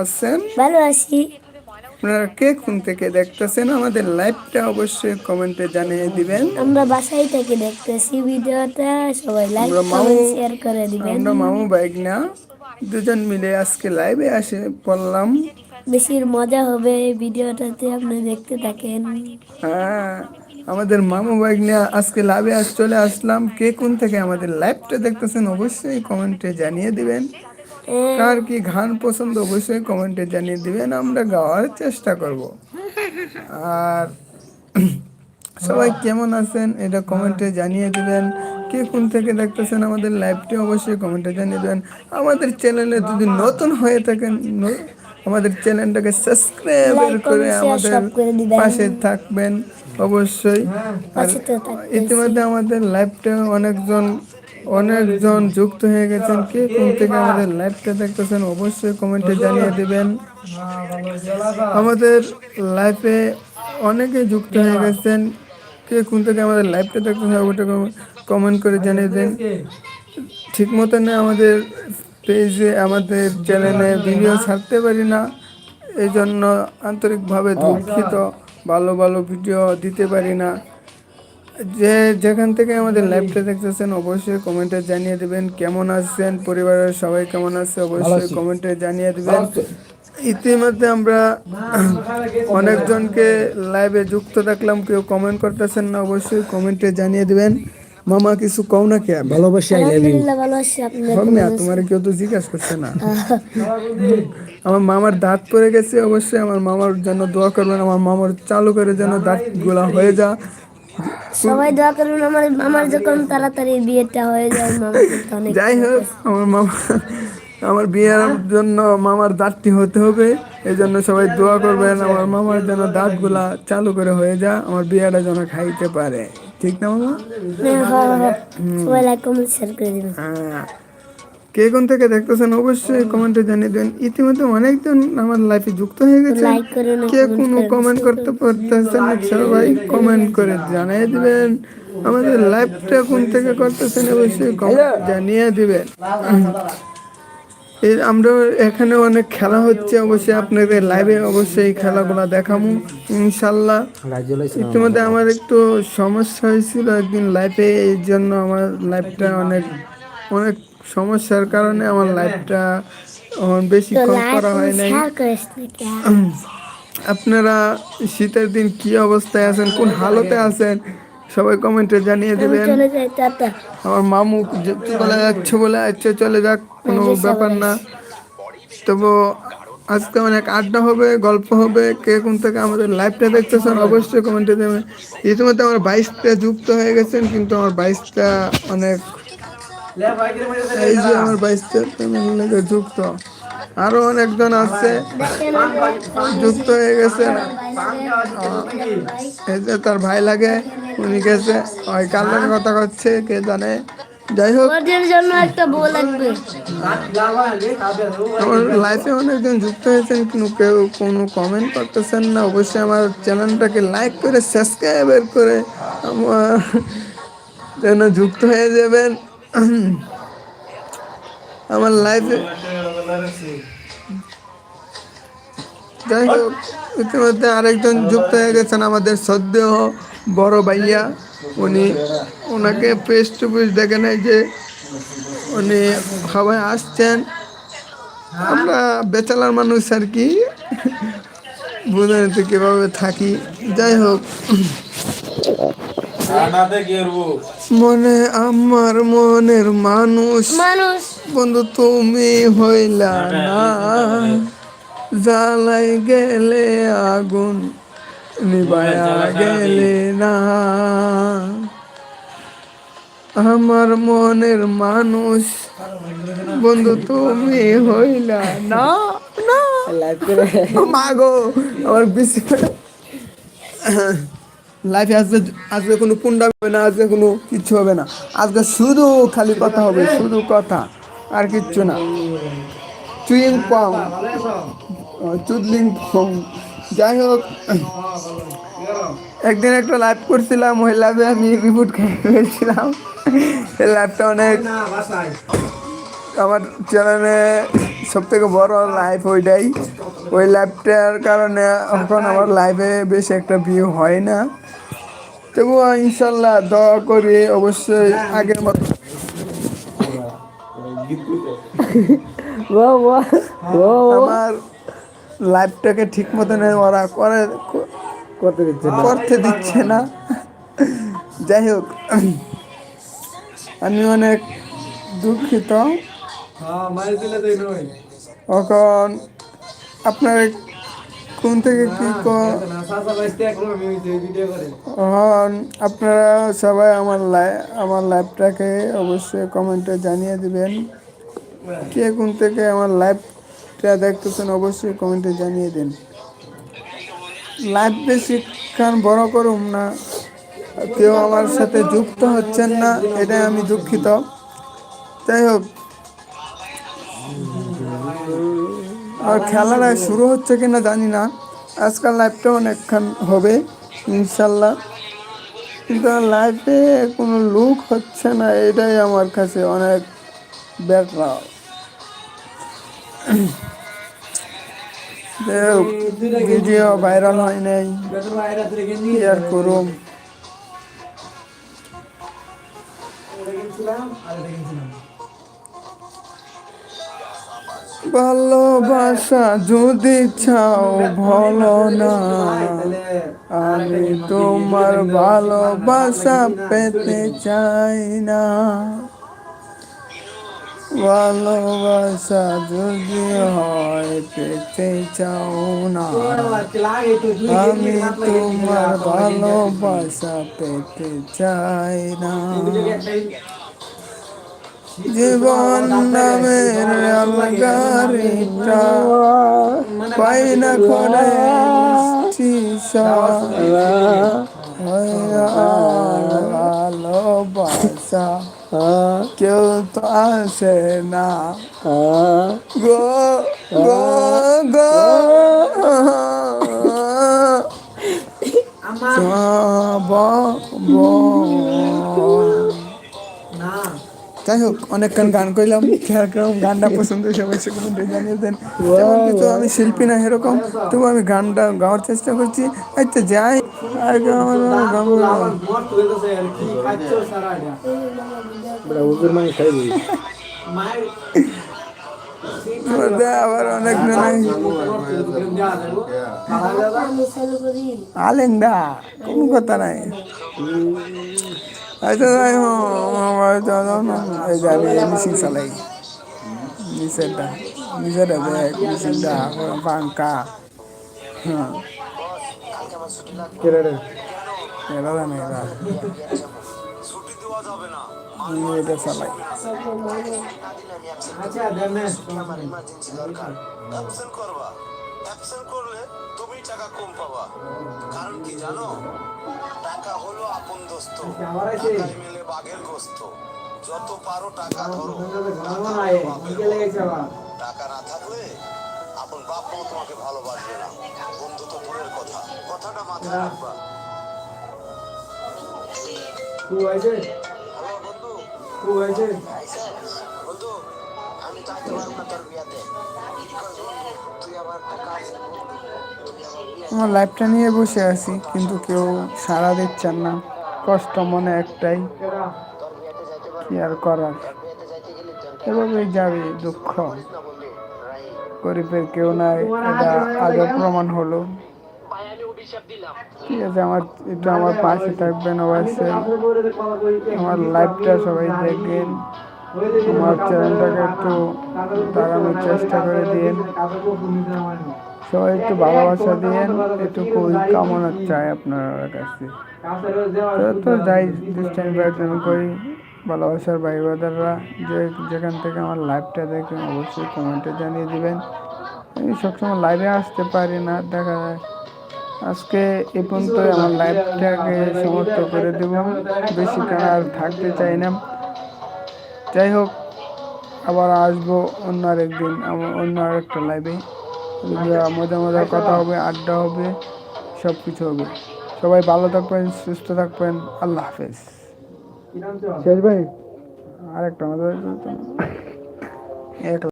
আছেন? ভালো আছি। আপনারা কে কোন থেকে দেখতেছেন? আমাদের লাইভটা অবশ্যই কমেন্টে জানিয়ে দিবেন। আমরা বাসায় থেকে দেখতেছি ভিডিওটা। সবাই লাইক কমেন্ট শেয়ার করে দিবেন। আমরা মামু বাইক না দুজন মিলে আজকে লাইভে আসে পড়লাম বেশি মজা হবে ভিডিওটাতে আপনি দেখতে থাকেন। হ্যাঁ আমাদের মামু বাইক নিয়ে আজকে লাইভে আস চলে আসলাম। কে কোন থেকে আমাদের লাইভটা দেখতেছেন অবশ্যই কমেন্টে জানিয়ে দিবেন। কার কি গান পছন্দ অবশ্যই কমেন্টে জানিয়ে দিবেন আমরা গাওয়ার চেষ্টা করব। আর সবাই কেমন আছেন এটা কমেন্টে জানিয়ে দিবেন। কে কোন থেকে দেখতেছেন আমাদের লাইভটি অবশ্যই কমেন্টে জানিয়ে দেবেন। আমাদের চ্যানেলে যদি নতুন হয়ে থাকেন আমাদের চ্যানেলটাকে সাবস্ক্রাইব করে আমাদের পাশে থাকবেন অবশ্যই। আর। ইতিমধ্যে আমাদের লাইভটা অনেকজন অনেকজন যুক্ত হয়ে গেছেন। কে কোন থেকে আমাদের লাইভটা দেখতেছেন অবশ্যই কমেন্টে জানিয়ে দিবেন। আমাদের লাইফে অনেকে যুক্ত হয়ে গেছেন। কে কোন থেকে আমাদের লাইভটা দেখতেছেন ওটা কমেন্ট করে জানিয়ে দেন। ঠিক মতো না আমাদের পেজে আমাদের চ্যানেলে ভিডিও ছাড়তে পারি না। এই জন্য আন্তরিকভাবে দুঃখিত। ভালো ভালো ভিডিও দিতে পারি না। যে যেখান থেকে আমাদের লাইভটা দেখতেছেন অবশ্যই কমেন্টে জানিয়ে দেবেন কেমন আছেন পরিবারের সবাই কেমন আছে অবশ্যই কমেন্টে জানিয়ে দেবেন। ইতিমধ্যে আমরা অনেকজনকে লাইভে যুক্ত রাখলাম কেউ কমেন্ট করতেছেন না অবশ্যই কমেন্টে জানিয়ে দিবেন। মামা কিছু কও না কে ভালোবাসি আই লাভ ইউ না তোমার কেউ তো জিজ্ঞাসা করছে না। আমার মামার দাঁত পড়ে গেছে অবশ্যই আমার মামার জন্য দোয়া করবেন আমার মামার চালু করে যেন দাঁতগুলা হয়ে যা সবাই দোয়া করুন আমার আমার যখন তাড়াতাড়ি বিয়েটা হয়ে যায় মামা যাই হোক আমার মামা আমার বিয়ের জন্য মামার দাঁতটি হতে হবে এই জন্য সবাই দোয়া করবেন আমার মামার যেন দাঁতগুলা চালু করে হয়ে যা আমার বিয়েটা যেন খাইতে পারে। ঠিক না মামা? হ্যাঁ, হ্যাঁ। সবাই লাইক কমেন্ট শেয়ার করে দিবেন। হ্যাঁ। কে কোন থেকে দেখতেছেন অবশ্যই কমেন্টে জানিয়ে দেন ইতিমধ্যে অনেকজন আমার লাইফে যুক্ত হয়ে গেছে। কে কোনো কমেন্ট করতে পারতেছেন সবাই কমেন্ট করে জানিয়ে দিবেন। আমাদের লাইভটা কোন থেকে করতেছেন অবশ্যই কমেন্ট জানিয়ে দিবেন। এই আমরা এখানে অনেক খেলা হচ্ছে অবশ্যই আপনাদের লাইভে অবশ্যই এই খেলাগুলো দেখাবো ইনশাল্লাহ ইতিমধ্যে আমার একটু সমস্যা হয়েছিল একদিন লাইফে এই জন্য আমার লাইফটা অনেক অনেক সমস্যার কারণে আমার লাইফটা বেশি তো করা হয় নাই? আপনারা শীতের দিন কি অবস্থায় আছেন কোন হালতে আছেন সবাই কমেন্টে জানিয়ে দিবেন। আমার মামু চলে যাচ্ছে বলে আচ্ছা চলে যাক কোনো ব্যাপার না। তবু আজকে অনেক আড্ডা হবে গল্প হবে কে কোন থেকে আমাদের লাইভটা দেখতেছেন অবশ্যই কমেন্টে দেবেন। ইতিমধ্যে আমার বাইশটা যুক্ত হয়ে গেছেন কিন্তু আমার বাইশটা অনেক এই যে আমার বাইশটা লেগে যুক্ত। আরও অনেকজন আছে। যুক্ত হয়ে গেছে। এই যে তার ভাই লাগে উনি গেছে। ওই কালের কথা করছে কে জানে। যাই হোক ওদের জন্য একটা বউ লাগবে। আমার লাইফে অনেকজন যুক্ত হয়েছেন কিন্তু কেউ কোনো কমেন্ট করতেছেন না। অবশ্যই আমার চ্যানেলটাকে লাইক করে সাবস্ক্রাইব করে আমার যেন যুক্ত হয়ে যাবেন। আমার লাইফে যাই হোক, ইতিমধ্যে আরেকজন যুক্ত হয়ে গেছেন আমাদের সদ্য বড় ভাইয়া। উনি ওনাকে ফেস টু ফেস দেখে নাই যে উনি সবাই আসছেন। আমরা বেচালার মানুষ আর কি। বুঝলেন তো কীভাবে থাকি। যাই হোক। মনে আমার মনের মানুষ। মানুষ। বন্ধু তুমি হইলা না। জ্বালাই গেলে আগুন নিবায়া গেলে না। আমার মনের মানুষ। বন্ধু তুমি হইলা না। না। মা গো আমার বেশি লাইফে আজকে আজকে কোনো পুন্ডা হবে না আজকে কোনো কিচ্ছু হবে না। আজকে শুধু খালি কথা হবে, শুধু কথা, আর কিচ্ছু না। চুইং পং, চুদলিং পং। যাই হোক, একদিন একটা লাইভ করছিলাম, ওই লাইভে আমি রিপোর্ট খেয়ে ফেলছিলাম। এই লাইভটা অনেক আমার চ্যানেলে সব থেকে বড় লাইফ ওইটাই। ওই লাইফটার কারণে এখন আমার লাইফে বেশি একটা ভিউ হয় না। তবুও ইনশাল্লাহ দোয়া করি অবশ্যই আগের মতো। আমার লাইফটাকে ঠিক মতন ওরা করে করতে দিচ্ছে করতে দিচ্ছে না। যাই হোক আমি অনেক দুঃখিত। এখন আপনারা কোন থেকে কি আপনারা সবাই আমার লাই আমার লাইভটাকে অবশ্যই কমেন্টে জানিয়ে দিবেন। কে কোন থেকে আমার লাইভটা দেখতেছেন অবশ্যই কমেন্টে জানিয়ে দিন। লাইভ বেশিক্ষণ বড় করুম না কেউ আমার সাথে যুক্ত হচ্ছেন না এটাই আমি দুঃখিত। যাই হোক আর খেলাটা শুরু হচ্ছে কি না জানি না। আজকাল লাইভটা অনেকক্ষণ হবে, ইনশাল্লাহ। কিন্তু লাইফে কোনো লুক হচ্ছে না, এটাই আমার কাছে অনেক ব্যাটরা ভিডিও ভাইরাল হয় নাই আর করুম ভালোবাসা যদি চাও ভালো না। আমি তোমার ভালোবাসা পেতে চাই না। ভালোবাসা যদি হয় পেতে চাও না। আমি তোমার ভালোবাসা পেতে চাই না। জীবন নামের আলগারিটা পাই না করে ভালোবাসা কেউ তো আসে না। গো গো গো। যাই হোক অনেকক্ষণ গান করলাম কীরকম গানটা পছন্দ সবাই সে কমেন্টে জানিয়ে দেন। তেমন কিছু আমি শিল্পী না এরকম তবু আমি গানটা গাওয়ার চেষ্টা করছি। আচ্ছা যাই, আর আবার অনেক নাই আলেন্দা কোনো কথা নাই। হয়তো যাই আমার এই যে আমি মিশিং চালাই। নিচেরটা নিচেরটা দেখ মিশিংটা পাঙ্কা হ্যাঁ এটা চালাই। টাকা কম পাবা কারণ কি জানো? টাকা হলো আপন দোস্ত। টাকায় মেলে বাঘের গোস্ত। যত পারো টাকা ধরো। টাকা না থাকলে আপন বাপও তোমাকে ভালোবাসবে না। বন্ধু তো দূরের কথা। কথাটা মাথায় রাখবা। বন্ধু। আমি চাইতে পারব না তোর বিয়াতে। তুই আমার একটা কাজ আমার লাইফটা নিয়ে বসে আছি, কিন্তু কেউ সাড়া দিচ্ছেন না। কষ্ট মনে একটাই, কি আর করার? এভাবেই যাবে দুঃখ। গরিবের কেউ নাই, এটা আগে প্রমাণ হলো। ঠিক আছে, আমার একটু আমার পাশে থাকবেন অবশ্যই। আমার লাইফটা সবাই দেখবেন। আমার চ্যানেলটাকে একটু দাঁড়ানোর চেষ্টা করে দিন। সবাই একটু ভালোবাসা দিয়েন এটুকুই কামনা চাই আপনার কাছে। তো যাই দুষ্টামি আমি করি। ভালোবাসার ভাই বাদাররা যে যেখান থেকে আমার লাইভটা দেখেন, অবশ্যই কমেন্টে জানিয়ে দিবেন। আমি সবসময় লাইভে আসতে পারি না, দেখা যায়। আজকে এ পর্যন্ত আমার লাইভটাকে সমাপ্ত করে দেব। বেশিক্ষণ আর থাকতে চাই না। যাই হোক, আবার আসব অন্য আরেকদিন অন্য আরেকটা লাইভে মজা মজা কথা হবে আড্ডা হবে সব কিছু হবে। সবাই ভালো থাকবেন সুস্থ থাকবেন আল্লাহ হাফেজ। শেষ ভাই? আরেকটা মজা এক